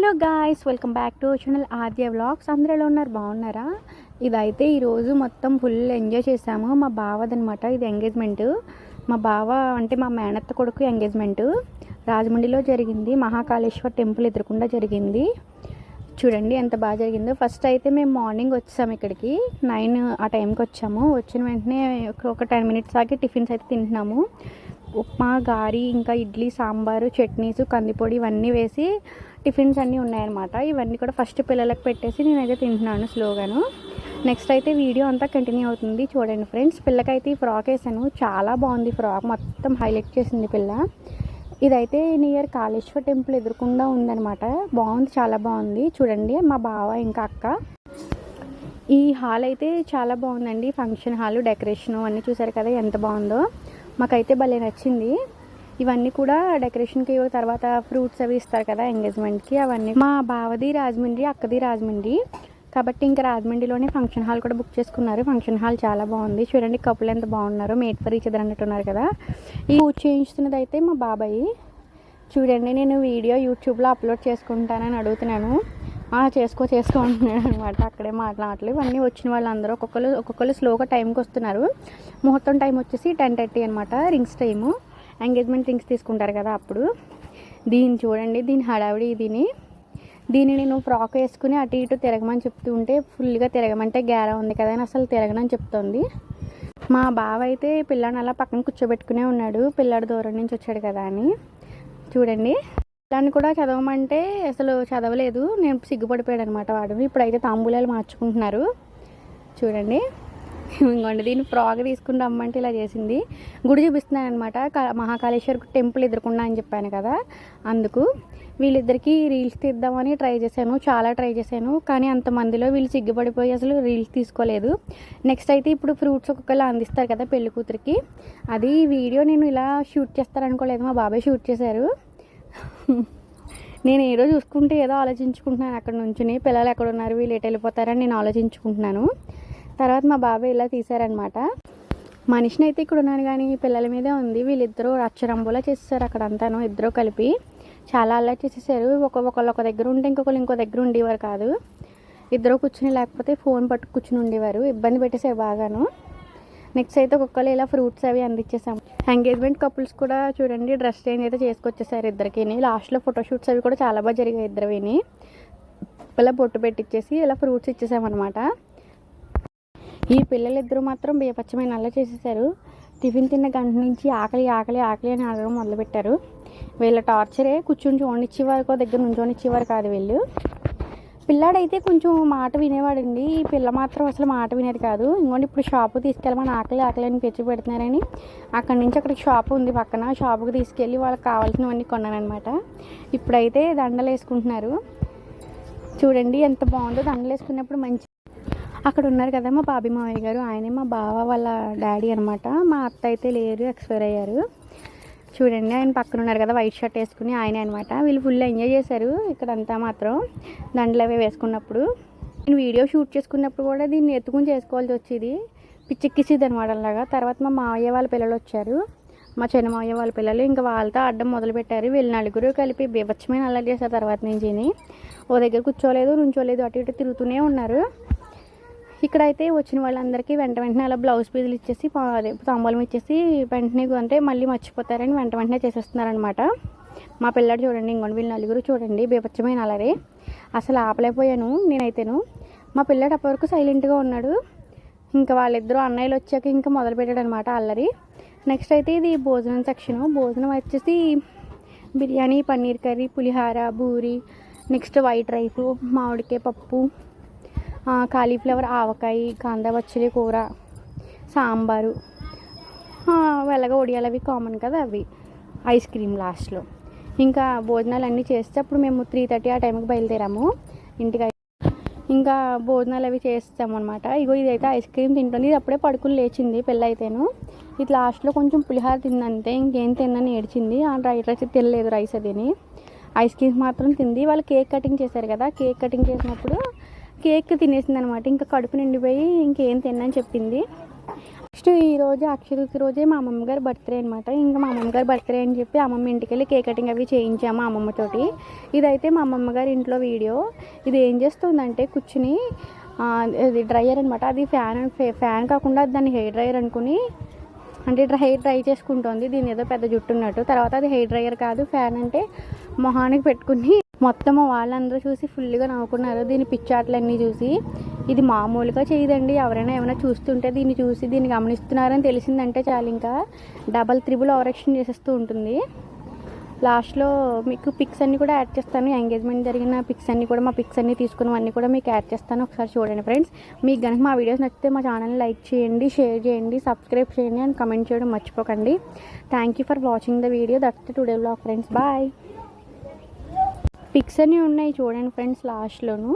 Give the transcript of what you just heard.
Hello guys welcome back to channel Aadya vlogs అందరూ ఎలా ఉన్నారు బాగున్నారా? ఇదైతే ఈరోజు మొత్తం ఫుల్ ఎంజాయ్ చేసాము. మా బావదనమాట ఇది ఎంగేజ్మెంట్ మా బావ అంటే మా మేనత్త కొడుకు ఎంగేజ్మెంట్ రాజమండ్రిలో జరిగింది మహాకాళేశ్వర్ టెంపుల్ ఎదురకుండా జరిగింది. చూడండి ఎంత బాగా జరిగిందో. ఫస్ట్ అయితే మేము మార్నింగ్ వచ్చాము ఇక్కడికి. నైన్ ఆ టైంకి వచ్చాము. వచ్చిన వెంటనే ఒక- ఒక టెన్ మినిట్స్ ఆగి టిఫిన్స్ అయితే తింటున్నాము. ఉప్మా గారి ఇంకా ఇడ్లీ సాంబారు చట్నీస్ కందిపొడి ఇవన్నీ వేసి టిఫిన్స్ అన్నీ ఉన్నాయన్నమాట. ఇవన్నీ కూడా ఫస్ట్ పిల్లలకు పెట్టేసి నేనైతే తింటున్నాను స్లోగాను. నెక్స్ట్ అయితే వీడియో అంతా కంటిన్యూ అవుతుంది. చూడండి ఫ్రెండ్స్ పిల్లకైతే ఈ ఫ్రాక్ వేసాను. చాలా బాగుంది ఫ్రాక్. మొత్తం హైలైట్ చేసింది పిల్ల. ఇదైతే నియర్ కాళేశ్వర టెంపుల్ ఎదురుకుండా ఉందన్నమాట. బాగుంది చాలా బాగుంది. చూడండి మా బావ ఇంకా అక్క. ఈ హాల్ అయితే చాలా బాగుందండి. ఫంక్షన్ హాల్ డెకరేషన్ అన్నీ చూసారు కదా ఎంత బాగుందో. మాకైతే భలే నచ్చింది. ఇవన్నీ కూడా డెకరేషన్కి తర్వాత ఫ్రూట్స్ అవి ఇస్తారు కదా ఎంగేజ్మెంట్కి అవన్నీ. మా బావది రాజమండ్రి అక్కది రాజమండ్రి. కాబట్టి ఇంకా రాజమండ్రిలోనే ఫంక్షన్ హాల్ కూడా బుక్ చేసుకున్నారు. ఫంక్షన్ హాల్ చాలా బాగుంది. చూడండి కప్పులు ఎంత బాగున్నారు. మేట్ ఫర్ ఈచ్ అదర్ అన్నట్టున్నారు కదా. ఈ పూజ చేయించుతున్నది అయితే మా బాబాయ్. చూడండి నేను వీడియో యూట్యూబ్లో అప్లోడ్ చేసుకుంటానని అడుగుతున్నాను. చేసుకో చేసుకో అంటున్నాడు అనమాట అక్కడే మాట్లాడలేదు. ఇవన్నీ వచ్చిన వాళ్ళందరూ ఒక్కొక్కరు ఒక్కొక్కరు స్లోగా టైంకి వస్తున్నారు. ముహూర్తం టైం వచ్చేసి టెన్ థర్టీ అనమాట రింగ్స్ టైము ఎంగేజ్మెంట్ థింగ్స్ తీసుకుంటారు కదా అప్పుడు. దీన్ని చూడండి దీని హడావిడి దీని. దీన్ని నేను ఫ్రాక్ వేసుకుని అటు ఇటు తిరగమని చెప్తూ ఉంటే ఫుల్గా తిరగమంటే గ్యారా ఉంది కదా అని అసలు తిరగనని చెప్తోంది. మా బావ అయితే పిల్లని అలా పక్కన కూర్చోబెట్టుకునే ఉన్నాడు పిల్లాడు దూరం నుంచి వచ్చాడు కదా అని. చూడండి దాన్ని కూడా చదవమంటే అసలు చదవలేదు నేను సిగ్గుపడిపోయాడు అనమాట వాడు. ఇప్పుడైతే తాంబూలాలు మార్చుకుంటున్నారు. చూడండి. ఇంకోండి దీన్ని ఫ్రాగ్ తీసుకుని రమ్మంటే ఇలా చేసింది. గుడి చూపిస్తున్నాను అనమాట మహాకాళేశ్వర్ టెంపుల్ ఎదుర్కొన్నా అని చెప్పాను కదా. అందుకు వీళ్ళిద్దరికీ రీల్స్ తీద్దామని ట్రై చేశాను. చాలా ట్రై చేశాను. కానీ అంతమందిలో వీళ్ళు సిగ్గుపడిపోయి అసలు రీల్స్ తీసుకోలేదు. నెక్స్ట్ అయితే ఇప్పుడు ఫ్రూట్స్ ఒక్కొక్కరు అందిస్తారు కదా పెళ్ళి కూతురికి. అది వీడియో నేను ఇలా షూట్ చేస్తారనుకోలేదు. మా బాబాయ్ షూట్ చేశారు. నేను ఏదో చూసుకుంటే ఏదో ఆలోచించుకుంటున్నాను అక్కడ నుంచుని. పిల్లలు ఎక్కడ ఉన్నారు వీళ్ళు ఎటు వెళ్ళిపోతారని నేను ఆలోచించుకుంటున్నాను. తర్వాత మా బాబాయ్ ఇలా తీశారనమాట. మనిషిని అయితే ఇక్కడ ఉన్నాను కానీ పిల్లల మీదే ఉంది. వీళ్ళిద్దరూ అచ్చరంబులా చేసేసారు అక్కడ అంతాను ఇద్దరూ కలిపి. చాలా అలా చేసేసారు. ఒక ఒకళ్ళు ఒక దగ్గర ఉంటే ఇంకొకళ్ళు ఇంకో దగ్గర ఉండేవారు కాదు. ఇద్దరు కూర్చుని లేకపోతే ఫోన్ పట్టు కూర్చుని ఉండేవారు. ఇబ్బంది పెట్టేసారు బాగాను. నెక్స్ట్ అయితే ఒక్కొక్కరు ఇలా ఫ్రూట్స్ అవి అందించేసాం ఎంగేజ్మెంట్ కపుల్స్ కూడా చూడండి డ్రెస్ చేంజ్ అయితే చేసుకొచ్చేసారు ఇద్దరికి లాస్ట్లో ఫోటోషూట్స్ అవి కూడా చాలా బాగా జరిగాయి ఇద్దరివిని. ఇలా బొట్టు పెట్టించేసి ఇలా ఫ్రూట్స్ ఇచ్చేసామన్నమాట ఈ పిల్లలిద్దరూ మాత్రం బేపచ్చమైన అల్ల చేసేసారు టిఫిన్ తిన్న గంట నుంచి ఆకలి ఆకలి ఆకలి అని అడగడం మొదలుపెట్టారు. వీళ్ళ టార్చరే కూర్చుని చూడనిచ్చేవారు దగ్గర నుంచోనిచ్చేవారు కాదు వీళ్ళు. పిల్లాడైతే కొంచెం మాట వినేవాడండి. ఈ పిల్ల మాత్రం అసలు మాట వినేది కాదు. ఇంకోటి ఇప్పుడు షాపు తీసుకెళ్ళమని ఆకలి ఆకలి అని పెంచి పెడుతున్నారని అక్కడి నుంచి అక్కడికి షాపు ఉంది పక్కన. షాపుకి తీసుకెళ్ళి వాళ్ళకి కావాల్సినవన్నీ కొన్నానమాట ఇప్పుడైతే దండలు వేసుకుంటున్నారు చూడండి ఎంత బాగుందో దండలు వేసుకున్నప్పుడు మంచి అక్కడ ఉన్నారు కదా మా బాబీ మావయ్య గారు. ఆయనే మా బావ వాళ్ళ డాడీ అనమాట మా అత్త అయితే లేరు ఎక్స్పైర్ అయ్యారు. చూడండి ఆయన పక్కన ఉన్నారు కదా వైట్ షర్ట్ వేసుకుని ఆయనే అనమాట వీళ్ళు ఫుల్ ఎంజాయ్ చేశారు ఇక్కడంతా మాత్రం దండలు అవి వేసుకున్నప్పుడు. నేను వీడియో షూట్ చేసుకున్నప్పుడు కూడా దీన్ని ఎత్తుకుని చేసుకోవాల్సి వచ్చేది. పిచ్చెక్కిసేది అనమాట అలాగా. తర్వాత మా మావయ్య వాళ్ళ పిల్లలు వచ్చారు. మా చిన్న మావయ్య వాళ్ళ పిల్లలు ఇంకా వాళ్ళతో అడ్డం మొదలుపెట్టారు వీళ్ళు నలుగురు కలిపి బీభత్సమైన అల్లరి చేశారు తర్వాత నుంచి. ఓ దగ్గర కూర్చోలేదు నుంచోలేదు అటు ఇటు తిరుగుతూనే ఉన్నారు. ఇక్కడైతే వచ్చిన వాళ్ళందరికీ వెంట వెంటనే అలా బ్లౌజ్ పీజులు ఇచ్చేసి తాంబూలం ఇచ్చేసి వెంటనే అంటే మళ్ళీ మర్చిపోతారని వెంట వెంటనే చేసేస్తున్నారనమాట మా పిల్లాడు చూడండి ఇంకోండి వీళ్ళు నలుగురు చూడండి బీభత్సమైన అలరే. అసలు ఆపలేకపోయాను నేనైతేను. మా పిల్లాడు అప్పటివరకు సైలెంట్గా ఉన్నాడు. ఇంకా వాళ్ళిద్దరూ అన్నయ్యలు వచ్చాక ఇంకా మొదలు పెట్టాడు అనమాట అల్లరి. నెక్స్ట్ అయితే ఇది భోజనం సెక్షన్ భోజనం వచ్చేసి బిర్యానీ పన్నీర్ కర్రీ పులిహార బూరి నెక్స్ట్ వైట్ రైస్ మామిడికాయ పప్పు కాలీఫ్లవర్ ఆవకాయ కాందా పచ్చడి కూర సాంబారు. వెలగ ఒడియాలు అవి కామన్ కదా అవి. ఐస్ క్రీమ్ లాస్ట్లో. ఇంకా భోజనాలు అన్నీ చేస్తే అప్పుడు మేము త్రీ థర్టీ ఆ టైంకి బయలుదేరాము. ఇంటికి ఇంకా భోజనాలు అవి చేస్తాము అనమాట ఇగో ఇదైతే ఐస్ క్రీమ్ తింటుంది. ఇది అప్పుడే పడుకుని లేచింది పిల్ల అయితేను ఇది లాస్ట్లో కొంచెం పులిహార తిందంతే. ఇంకేం తిందని ఏడ్చింది. ఆ రైట్ రైస్ తినలేదు రైస్ అదిని. ఐస్ క్రీమ్స్ మాత్రం తింది. వాళ్ళు కేక్ కటింగ్ చేశారు కదా. కేక్ కటింగ్ చేసినప్పుడు కేక్ తినేసింది అనమాట ఇంకా కడుపు నిండిపోయి ఇంకేం తిన్నని చెప్పింది. నెక్స్ట్ ఈ అక్షరకి రోజే మా అమ్మమ్మ బర్త్డే అనమాట ఇంకా మా అమ్మమ్మ బర్త్డే అని చెప్పి అమ్మమ్మ ఇంటికి వెళ్ళి కేక్ కటింగ్ అవి చేయించాము అమ్మమ్మతోటి. ఇదైతే మా అమ్మమ్మ గారి ఇంట్లో వీడియో. ఇది ఏం చేస్తుందంటే కూర్చుని ఇది డ్రైయర్ అనమాట అది ఫ్యాన్ ఫ్యాన్ కాకుండా దాన్ని హెయిర్ డ్రైయర్ అనుకుని అంటే డ్రై హెయిర్ డ్రై చేసుకుంటుంది. దీని ఏదో పెద్ద జుట్టు ఉన్నట్టు. తర్వాత అది హెయిర్ డ్రైయర్ కాదు ఫ్యాన్ అంటే మొహానికి పెట్టుకుని మొత్తం వాళ్ళందరూ చూసి ఫుల్గా నవ్వుకున్నారు. దీని పిచ్చాట్లన్నీ చూసి. ఇది మామూలుగా చేయదండి. ఎవరైనా ఏమైనా చూస్తుంటే దీన్ని చూసి దీన్ని గమనిస్తున్నారని తెలిసిందంటే చాలు. ఇంకా డబల్ త్రిబుల్ ఓవరాక్షన్ చేసేస్తూ ఉంటుంది. లాస్ట్లో మీకు పిక్స్ అన్నీ కూడా యాడ్ చేస్తాను. ఎంగేజ్మెంట్ జరిగిన పిక్స్ అన్నీ కూడా మా పిక్స్ అన్నీ తీసుకున్నవన్నీ కూడా మీకు యాడ్ చేస్తాను. ఒకసారి చూడండి ఫ్రెండ్స్. మీకు కనుక మా వీడియోస్ నచ్చితే మా ఛానల్ని లైక్ చేయండి షేర్ చేయండి సబ్స్క్రైబ్ చేయండి అండ్ కమెంట్ చేయడం మర్చిపోకండి. Thank you for watching the video. That's today blog friends. Bye. Pics అన్నీ ఉన్నాయి చూడండి ఫ్రెండ్స్ లాస్ట్లోను.